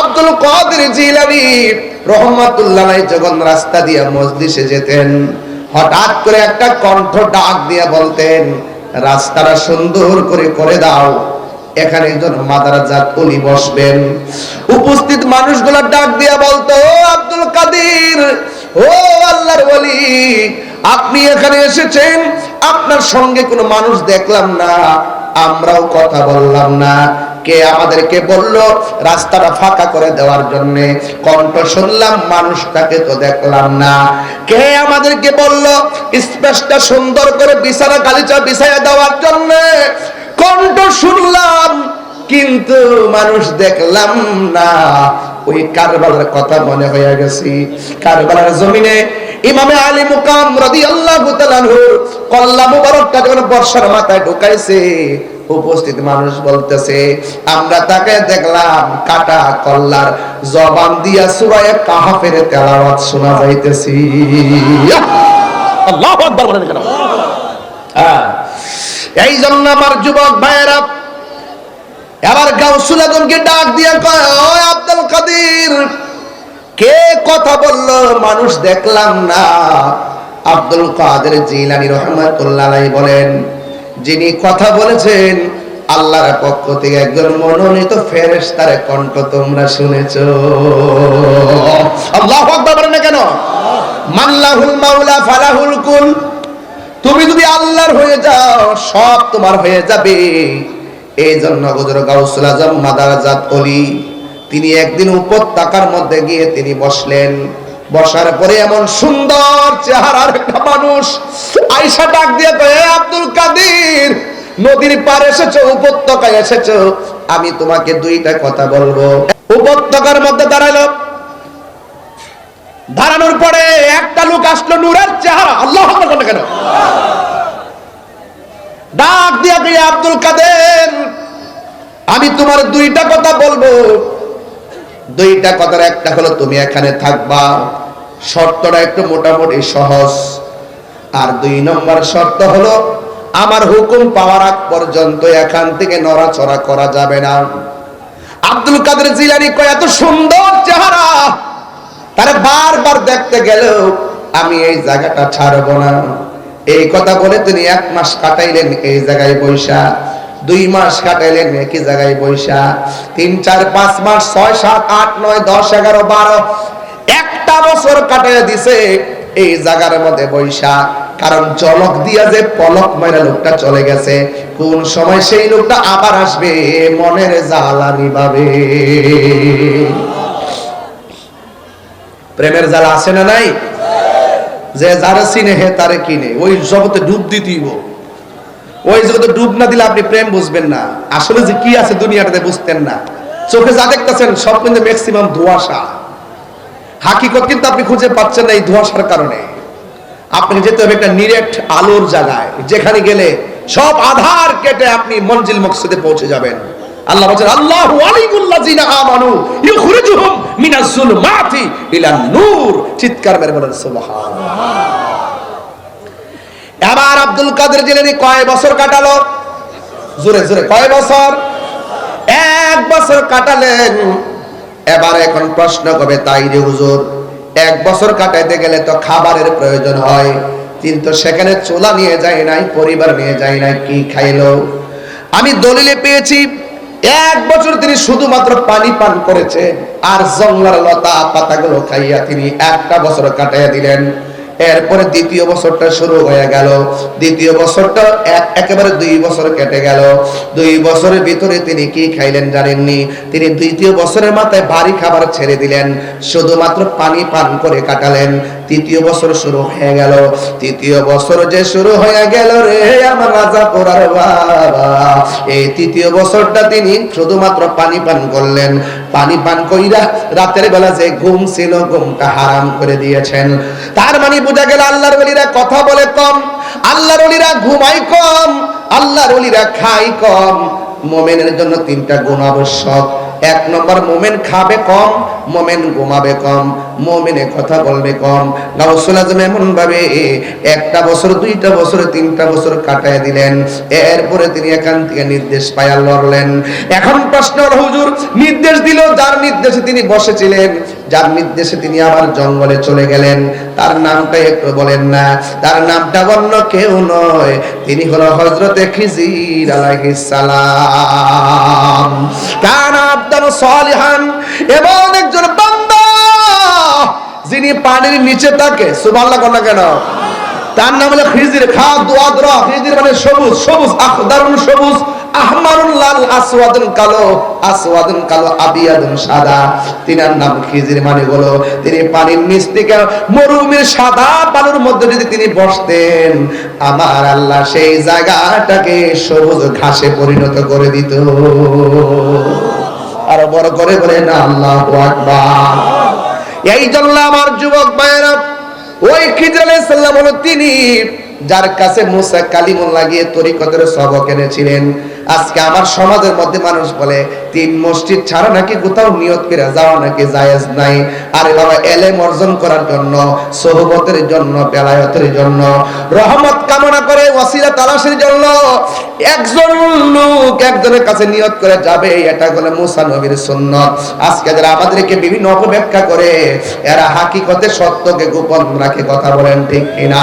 আব্দুল জিলানি রহমাতুল্লাহ যখন রাস্তা দিয়ে যেতেন, হঠাৎ করে একটা কণ্ঠ ডাক দিয়ে বলতেন, রাস্তাটা সুন্দর করে করে দাও, এখানে বসবেন। উপস্থিত মানুষগুলো ডাক দিয়া বলতো আব্দুল কাদের, ও আল্লাহর ওলি আপনি এখানে এসেছেন, আপনার সঙ্গে কোনো মানুষ দেখলাম না, আমরাও কথা বললাম না। কে আমাদেরকে বলল, রাস্তাটা ফাঁকা করে দেওয়ার জন্য কণ্ঠ শুনলাম, মানুষটাকে তো দেখলাম না। কে আমাদেরকে বলল, স্পেসটা সুন্দর করে বিছানা, গালিচা বিছাইয়া দেওয়ার জন্য কণ্ঠ শুনলাম, কিন্তু মানুষ দেখলাম না। ওই কারবালার কথা মনে হয়ে গেছি। কারবালার জমিনে ইমামে আলী মুকাম রাদিয়াল্লাহু তাআলার কল্লা মুবারকটা যখন বর্ষার মাথায় ঢুকাইছে উপস্থিত মানুষ বলতেছে, আমরা তাকে দেখলাম কাটা কল্লার জবান দিয়া সূরা কাহাফের তেলাওয়াত শোনা যাইতেছি। আল্লাহু আকবার বলেন কেন? হ্যাঁ। এই জন্য আমার যুবক ভাইয়েরা, এবার গাউসুল আজমকে ডাক দিয়ে কয় আব্দুল কাদের, কে কথা বলল? মানুষ দেখলাম না। আব্দুল কাদের জিলানি রহমাতুল্লাহ বলেন যিনি কথা বলেছেন, আল্লাহর পক্ষ থেকে একজন মনোনীত ফেরেশতার কণ্ঠ তোমরা শুনেছো। আল্লাহু আকবার বলেন না কেন? মাল্লাহুল মাওলা ফালাহুল কুল। তুমি যদি আল্লাহর হয়ে যাও, সব তোমার হয়ে যাবে। এই জন্য হুজুর গাউসুল আজম মাদারাজাত অলি, তিনি একদিন উপত্যকার মধ্যে গিয়ে তিনি বসলেন। বসার পরে এমন সুন্দর চেহারার একটা মানুষ আয়সা ডাক দিয়ে কয়ে আব্দুল কাদির, নদীর পার এসেছ, উপত্যকায় এসেছ। আমি তোমাকে দুইটা কথা বলব। উপত্যকার মধ্যে দাঁড়াল। দাঁড়ানোর পরে একটা লোক আসলো নূরের চেহারা। আল্লাহ কেন? ডাক দিয়া দিয়ে আব্দুল কাদের, আমি তোমার দুইটা কথা বলব। দুইটা কথার একটা হলো, তুমি এখানে থাকবা। শর্তটা একটু মোটামুটি সহজ। আর দুই নম্বর শর্ত হলো, আমার হুকুম পাওয়ার আগ পর্যন্ত এখান থেকে নড়াচড়া করা যাবে না। আব্দুল কাদের জিলানি কয়, এত সুন্দর চেহারা। তারা বারবার দেখতে গেলেও আমি এই জায়গাটা ছাড়বো না। এই কথা বলে তিনি এক মাস কাটাইলেন এই জায়গায় বৈশা। দুই মাস কাটাইলেন একই জায়গায় বৈশা। তিন, চার, পাঁচ মাস, ছয়, সাত, আট, নয়, দশ, এগারো, বারো একটা বছর কাটাইয়া দিছে, এই জায়গার মধ্যে বৈশা। কারণ জলক দিয়া যে পলক মাইরা লোকটা চলে গেছে, কোন সময় সেই লোকটা আবার আসবে, মনের জ্বালা নিভাবে প্রেমের জ্বালা আছে না নাই? যে যারা চিনে হে তারে কিনে, ওই জগতে ডুব দিতেইব ওই জগতে ডুব না দিলে আপনি প্রেম বুঝবেন না। আসলে যে কি আছে দুনিয়াটাতে বুঝতেন না। চোখে যা দেখতেছেন, সব কিন্তু ম্যাক্সিমাম ধোঁয়াশা। হাকিকত কিন্তু আপনি খুঁজে পাচ্ছেন না এই ধোঁয়াশার কারণে। আপনাকে যেতে হবে একটা নিরেট আলোর জায়গায়, যেখানে গেলে সব আধার কেটে আপনি মঞ্জিল মকসদে পৌঁছে যাবেন। আল্লাহ বলেন আল্লাহু আলিমুল্লাযিনা আমানু ইউখরিজুহুম মিনাজ যুলমাতি ইলান নূর। চিৎকার মেরে বলেন, সুবহানাল্লাহ। এবার আব্দুল কাদের জিলানী কয় বছর কাটালো? জোরে জোরে, কয় বছর? এক বছর কাটালেন। এবার এখন প্রশ্ন করবে, তাই রে হুজুর, এক বছর কাটাইতে গেলে তো খাবারের প্রয়োজন হয়, কিন্তু সেখানে চোলা নিয়ে যায় নাই, পরিবার নিয়ে যায় নাই, কি খাইলো? আমি দলিলে পেয়েছি, এক বছর তিনি শুধুমাত্র পানি পান করেছে, আর জঙ্গলের লতা পাতাগুলো খাইয়া তিনি একটা বছর কাটাইয়া দিলেন। এরপরে দ্বিতীয় বছরটা শুরু হয়ে গেল। দ্বিতীয় বছরটা একেবারে দুই বছর কেটে গেল। দুই বছরের ভিতরে তিনি কি খাইলেন জানেননি? তিনি দ্বিতীয় বছরের মাথায় ভারী খাবার ছেড়ে দিলেন। শুধুমাত্র পানি পান করে কাটালেন। তৃতীয় বছর শুরু হয়ে গেল। তৃতীয় বছর যে শুরু হয়ে গেল রে, আমার রাজা পোড়ার বাবা। এই তৃতীয় বছরটা তিনি শুধুমাত্র পানি পান করলেন। পানি পান কইরা রাতের বেলা যে ঘুম ছিল, ঘুমটা হারাম করে দিয়েছেন। তার মানে বোঝা গেল আল্লাহর ওলিরা কথা বলে কম, আল্লাহর ওলিরা ঘুমাই কম, আল্লাহর ওলিরা খাই কম। মোমেনের জন্য তিনটা গুণ আবশ্যক। এক নম্বর, মোমেন খাবে কম মোমেন ঘুমাবে কম, মোমেনে কথা বলবে কম। গাউসুল আজম এমন ভাবে একটা বছর, দুইটা বছর, তিনটা বছর কাটায় দিলেন। এরপরে তিনি এখান থেকে নির্দেশ পায়া লড়লেন। এখন প্রশ্ন হুজুর, নির্দেশ দিল, যার নির্দেশে তিনি বসেছিলেন, যার নির্দেশে তিনি আবার জঙ্গলে চলে গেলেন। তার নামটা একটু বলেন না। তার নামটা অন্য কেউ নয়, তিনি হলো হজরতে খিজির আলাইহিস সালাম। কান আবদান সালিহান এবং একজন বান্দা যিনি পানির নিচে থাকে, সুবহানাল্লাহ কোন কেন? তার নাম হলো খিজির খা দুয়াদরা খিজির মানে সবুজ সবুজ আখদারুন সবুজ লাল আসওয়াদুন কালো আসওয়াদুন কালো, আবিয়াদুন সাদা। তিনার নাম খিজির মানে তিনি পানির নিচ থেকে মরুভূমির সাদা বালুর মধ্যে যদি তিনি বসতেন, আমার আল্লাহ সেই জায়গাটাকে সবুজ ঘাসে পরিণত করে দিত। আরও বড় করে বলে, না, আল্লাহ এই জন্য আমার যুবক ভাইয়েরা, ওই খিজাল আলাইহিস হলো তিনি যার কাছে মুসা কালিমুল লাগিয়ে তরিকতের সবক এনেছিলেন। আজকে আমার সমাজের মধ্যে মানুষ বলে, তিন মসজিদ ছাড়া নাকি কোথাও নিয়ত করে যাওয়া নাকি জায়েজ নাই। আরে বাবা, এলেম অর্জন করার জন্য, সোহবতের জন্য, বেলায়তের জন্য, রহমত কামনা করে ওয়াসিলা তালাশের জন্য একজন লোক একজনের কাছে নিয়ত করে যাবে, এটা হলো মুসা নবীর সুন্নত। আজকে যারা আমাদেরকে বিভিন্ন অপব্যাখ্যা করে, এরা হাকিকতে সত্যকে গোপন রাখে, কথা বলেন ঠিক কিনা?